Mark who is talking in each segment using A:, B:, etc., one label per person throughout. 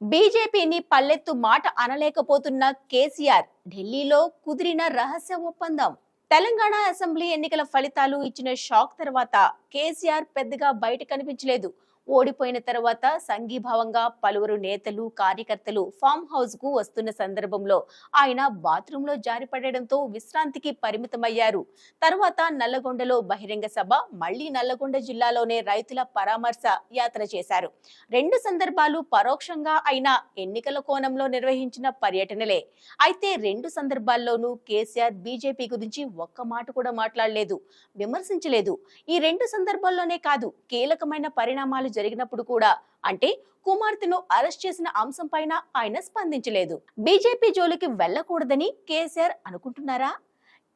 A: బీజేపీని పల్లెత్తు మాట అనలేకపోతున్న కేసీఆర్ ఢిల్లీలో కుదిరిన రహస్య ఒప్పందం. తెలంగాణ అసెంబ్లీ ఎన్నికల ఫలితాలు ఇచ్చిన షాక్ తర్వాత కేసీఆర్ పెద్దగా బయట కనిపించలేదు. ఓడిపోయిన తర్వాత సంఘీభావంగా పలువురు నేతలు కార్యకర్తలు ఫామ్ హౌస్కు వస్తున్న సందర్భంలో ఆయన బాత్రూంలో జారిపడడంతో విశ్రాంతికి పరిమితమయ్యారు. తర్వాత నల్లగొండలో బహిరంగ సభ మళ్ళీ నల్లగొండ జిల్లాలోనే రైతుల పరామర్శ యాత్ర చేశారు. రెండు సందర్భాలు పరోక్షంగా అయినా ఎన్నికల కోణంలో నిర్వహించిన పర్యటనలే. అయితే రెండు సందర్భాల్లోనూ కేసీఆర్ బీజేపీ గురించి ఒక్క మాట కూడా మాట్లాడలేదు విమర్శించలేదు. ఈ రెండు సందర్భాల్లోనే కాదు కీలకమైన పరిణామాలు జరిగినప్పుడు కూడా అంటే కుమార్తెను అరెస్ట్ చేసిన అంశం పైన ఆయన స్పందించలేదు. బీజేపీ జోలికి వెళ్ళకూడదని కేసీఆర్ అనుకుంటున్నారా?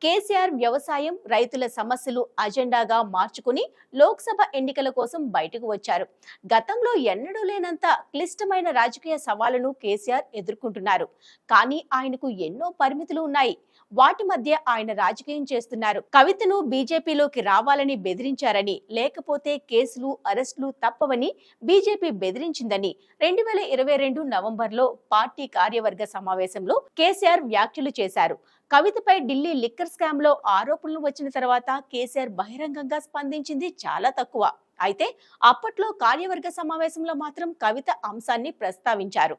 A: కేసీఆర్ వ్యవసాయం రైతుల సమస్యలు అజెండాగా మార్చుకుని లోక్సభ ఎన్నికల కోసం బయటకు వచ్చారు. గతంలో ఎన్నడూ లేనంత క్లిష్టమైన రాజకీయ సవాళ్ళను కేసీఆర్ ఎదుర్కొంటున్నారు. కానీ ఆయనకు ఎన్నో పరిమితులు ఉన్నాయి. వాటి మధ్య ఆయన రాజకీయం చేస్తున్నారు. కవితను బీజేపీలోకి రావాలని బెదిరించారని లేకపోతే కేసులు అరెస్టులు తప్పవని బీజేపీ బెదిరించిందని. రెండు వేల ఇరవై రెండు నవంబర్లో పార్టీ కార్యవర్గ సమావేశంలో కేసీఆర్ వ్యాఖ్యలు చేశారు. కవితపై ఢిల్లీ లిక్కర్ స్కామ్లో ఆరోపణలు వచ్చిన తర్వాత కేసీఆర్ బహిరంగంగా స్పందించింది చాలా తక్కువ. అయితే అప్పట్లో కార్యవర్గ సమావేశంలో మాత్రం కవిత అంశాన్ని ప్రస్తావించారు.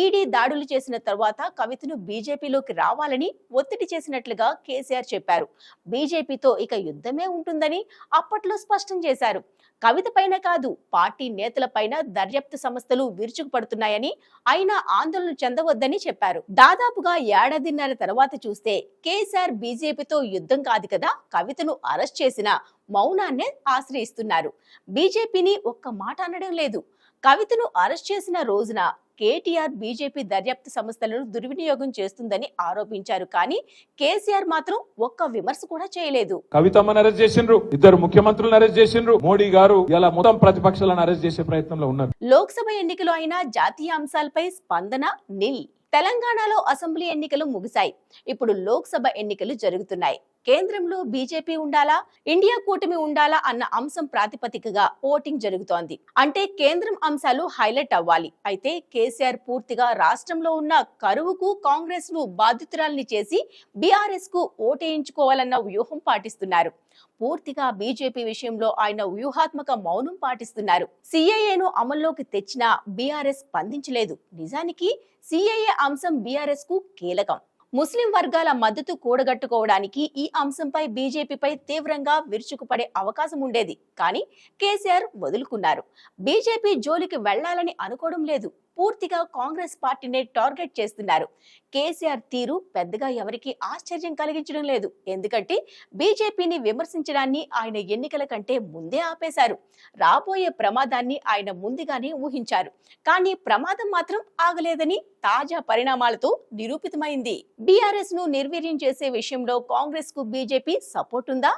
A: ఈడీ దాడులు చేసిన తర్వాత కవితను బీజేపీలోకి రావాలని ఒత్తిడి చేసినట్లుగా కేసీఆర్ చెప్పారు. బీజేపీతో ఇక యుద్ధమే ఉంటుందని అప్పట్లో స్పష్టం చేశారు. కవిత పైన కాదు పార్టీ నేతల పైన దర్యాప్తు సంస్థలు విరుచుకుపడుతున్నాయని అయినా ఆందోళన చెందవద్దని చెప్పారు. దాదాపుగా ఏడాదిన్నర తర్వాత చూస్తే కేసీఆర్ బీజేపీతో యుద్ధం కాదు కదా కవితను అరెస్ట్ చేసిన మౌనాన్నే ఆశ్రయిస్తున్నారు. బీజేపీని ఒక్క మాట అనడం లేదు. కవితను అరెస్ట్ చేసిన రోజున కేటీఆర్ బీజేపీ దర్యాప్తు సంస్థలను దుర్వినియోగం చేస్తుందని ఆరోపించారు. కానీ కేసీఆర్ మాత్రం ఒక్క విమర్శ కూడా చేయలేదు.
B: కవితమ్మని అరెస్ట్ చేసిండ్రు ఇద్దరు ముఖ్యమంత్రులను అరెస్ట్ చేసిండ్రు. మోడీ గారు ఇలా మొత్తం ప్రతిపక్షాలను అరెస్ట్ చేసే ప్రయత్నంలో ఉన్నారు.
A: లోక్సభ ఎన్నికలు అయినా జాతీయ అంశాలపై స్పందన నిల్. తెలంగాణలో అసెంబ్లీ ఎన్నికలు ముగిశాయి. ఇప్పుడు లోక్సభ ఎన్నికలు జరుగుతున్నాయి. కేంద్రంలో బీజేపీ ఉండాలా? ఇండియా కూటమి ఉండాలా? అన్న అంశం ప్రాతిపదికగా ఓటింగ్ జరుగుతోంది. అంటే కేంద్రం అంశాలు హైలైట్ అవ్వాలి. అయితే కేసీఆర్ పూర్తిగా రాష్ట్రంలో ఉన్న కరువుకు కాంగ్రెస్ను బాధితురాల్ని చేసి బీఆర్ఎస్కు ఓటేయించుకోవాలన్న వ్యూహం పాటిస్తున్నారు. పూర్తిగా బీజేపీ విషయంలో ఆయన వ్యూహాత్మక మౌనం పాటిస్తున్నారు. సిఐఏను అమల్లోకి తెచ్చినా బీఆర్ఎస్ స్పందించలేదు. నిజానికి సిఐఏ అంశం బీఆర్ఎస్కు కీలకం. ముస్లిం వర్గాల మద్దతు కూడగట్టుకోవడానికి ఈ అంశంపై బీజేపీపై తీవ్రంగా విరుచుకుపడే అవకాశం ఉండేది. కానీ కేసీఆర్ వదులుకున్నారు. బీజేపీ జోలికి వెళ్ళాలని అనుకోవడం లేదు. పూర్తిగా కాంగ్రెస్ పార్టీనే టార్గెట్ చేస్తున్నారు. కేసీఆర్ తీరు పెద్దగా ఎవరికి ఆశ్చర్యం కలిగించడం లేదు. ఎందుకంటే బీజేపీని విమర్శించడాన్ని ఆయన ఎన్నికల కంటే ముందే ఆపేశారు. రాబోయే ప్రమాదాన్ని ఆయన ముందుగానే ఊహించారు. కానీ ప్రమాదం మాత్రం ఆగలేదని తాజా పరిణామాలతో నిరూపితమైంది. బీఆర్ఎస్ను నిర్వీర్యం చేసే విషయంలో కాంగ్రెస్కు బీజేపీ సపోర్ట్ ఉందా?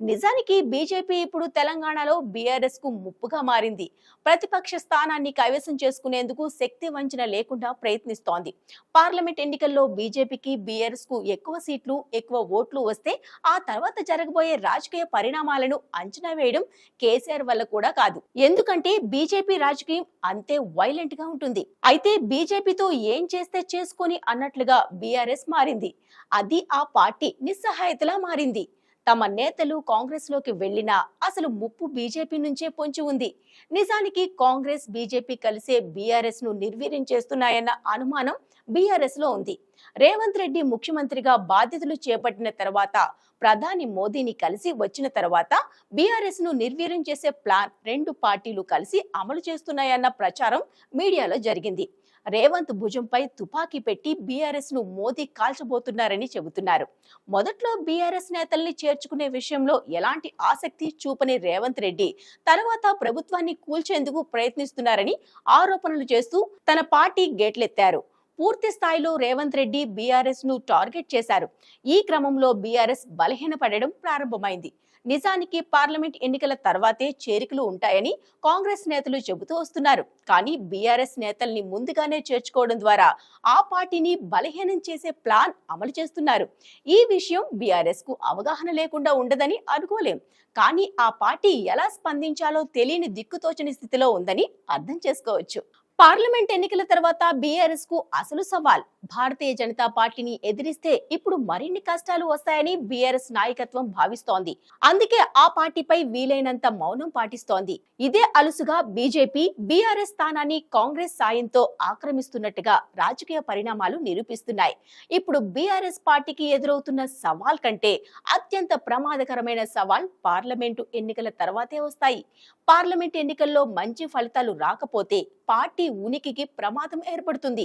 A: నిజానికి బీజేపీ ఇప్పుడు తెలంగాణలో బీఆర్ఎస్కు ముప్పుగా మారింది. ప్రతిపక్ష స్థానాన్ని కైవసం చేసుకునేందుకు శక్తి వంచన లేకుండా ప్రయత్నిస్తోంది. పార్లమెంట్ ఎన్నికల్లో బీజేపీకి బీఆర్ఎస్కు ఎక్కువ సీట్లు ఎక్కువ ఓట్లు వస్తే ఆ తర్వాత జరగబోయే రాజకీయ పరిణామాలను అంచనా వేయడం కేసీఆర్ వల్ల కూడా కాదు. ఎందుకంటే బీజేపీ రాజకీయం అంతే వైలెంట్గా ఉంటుంది. అయితే బీజేపీతో ఏం చేస్తే చేసుకొని అన్నట్లుగా బీఆర్ఎస్ మారింది. అది ఆ పార్టీ నిస్సహాయతలా మారింది. తమ నేతలు కాంగ్రెస్లోకి వెళ్ళినా అసలు ముప్పు బీజేపీ నుంచే పొంచి ఉంది. నిజానికి కాంగ్రెస్ బీజేపీ కలిసే బీఆర్ఎస్ను నిర్వీర్యం చేస్తున్నాయన్న అనుమానం బీఆర్ఎస్లో ఉంది. రేవంత్ రెడ్డి ముఖ్యమంత్రిగా బాధ్యతలు చేపట్టిన తర్వాత ప్రధాని మోదీని కలిసి వచ్చిన తర్వాత బీఆర్ఎస్ను నిర్వీర్యం చేసే ప్లాన్ రెండు పార్టీలు కలిసి అమలు చేస్తున్నాయన్న ప్రచారం మీడియాలో జరిగింది. రేవంత్ భుజంపై తుపాకీ పెట్టి బీఆర్ఎస్ను మోదీ కాల్చబోతున్నారని చెబుతున్నారు. మొదట్లో బీఆర్ఎస్ నేతల్ని చేర్చుకునే విషయంలో ఎలాంటి ఆసక్తి చూపని రేవంత్ రెడ్డి తర్వాత ప్రభుత్వాన్ని కూల్చేందుకు ప్రయత్నిస్తున్నారని ఆరోపణలు చేస్తూ తన పార్టీ గేట్లెత్తారు. పూర్తి స్థాయిలో రేవంత్ రెడ్డి బీఆర్ఎస్ను టార్గెట్ చేశారు. ఈ క్రమంలో బీఆర్ఎస్ బలహీనపడడం ప్రారంభమైంది. నిజానికి పార్లమెంట్ ఎన్నికల తర్వాతే చేరికలు ఉంటాయని కాంగ్రెస్ నేతలు చెబుతూ వస్తున్నారు. కానీ బీఆర్ఎస్ నేతల్ని ముందుగానే చేర్చుకోవడం ద్వారా ఆ పార్టీని బలహీనం చేసే ప్లాన్ అమలు చేస్తున్నారు. ఈ విషయం బీఆర్ఎస్కు అవగాహన లేకుండా ఉండదని అనుకోలేం. కానీ ఆ పార్టీ ఎలా స్పందించాలో తెలియని దిక్కుతోచని స్థితిలో ఉందని అర్థం చేసుకోవచ్చు. పార్లమెంట్ ఎన్నికల తర్వాత బీఆర్ఎస్కు అసలు సవాల్. భారతీయ జనతా పార్టీని ఎదిరిస్తే ఇప్పుడు మరిన్ని కష్టాలు వస్తాయని బీఆర్ఎస్ నాయకత్వం భావిస్తోంది. అందుకే ఆ పార్టీపై వీలైనంత మౌనం పాటిస్తోంది. ఇదే అలుసుగా బీజేపీ బీఆర్ఎస్ స్థానాన్ని కాంగ్రెస్ సాయంతో ఆక్రమిస్తున్నట్టుగా రాజకీయ పరిణామాలు నిరూపిస్తున్నాయి. ఇప్పుడు బీఆర్ఎస్ పార్టీకి ఎదురవుతున్న సవాల్ కంటే అత్యంత ప్రమాదకరమైన సవాల్ పార్లమెంటు ఎన్నికల తర్వాతే వస్తాయి. పార్లమెంట్ ఎన్నికల్లో మంచి ఫలితాలు రాకపోతే పార్టీ ఉనికికి ప్రమాదం ఏర్పడుతుంది.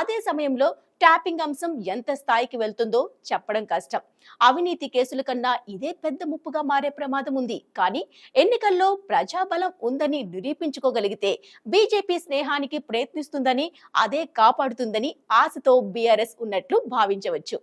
A: అదే సమయంలో ట్యాపింగ్ అంశం ఎంత స్థాయికి వెళ్తుందో చెప్పడం కష్టం. అవినీతి కేసుల కన్నా ఇదే పెద్ద ముప్పుగా మారే ప్రమాదం ఉంది. కానీ ఎన్నికల్లో ప్రజాబలం ఉందని నిరూపించుకోగలిగితే బీజేపీ స్నేహానికి ప్రయత్నిస్తుందని అదే కాపాడుతుందని ఆశతో బీఆర్ఎస్ ఉన్నట్లు భావించవచ్చు.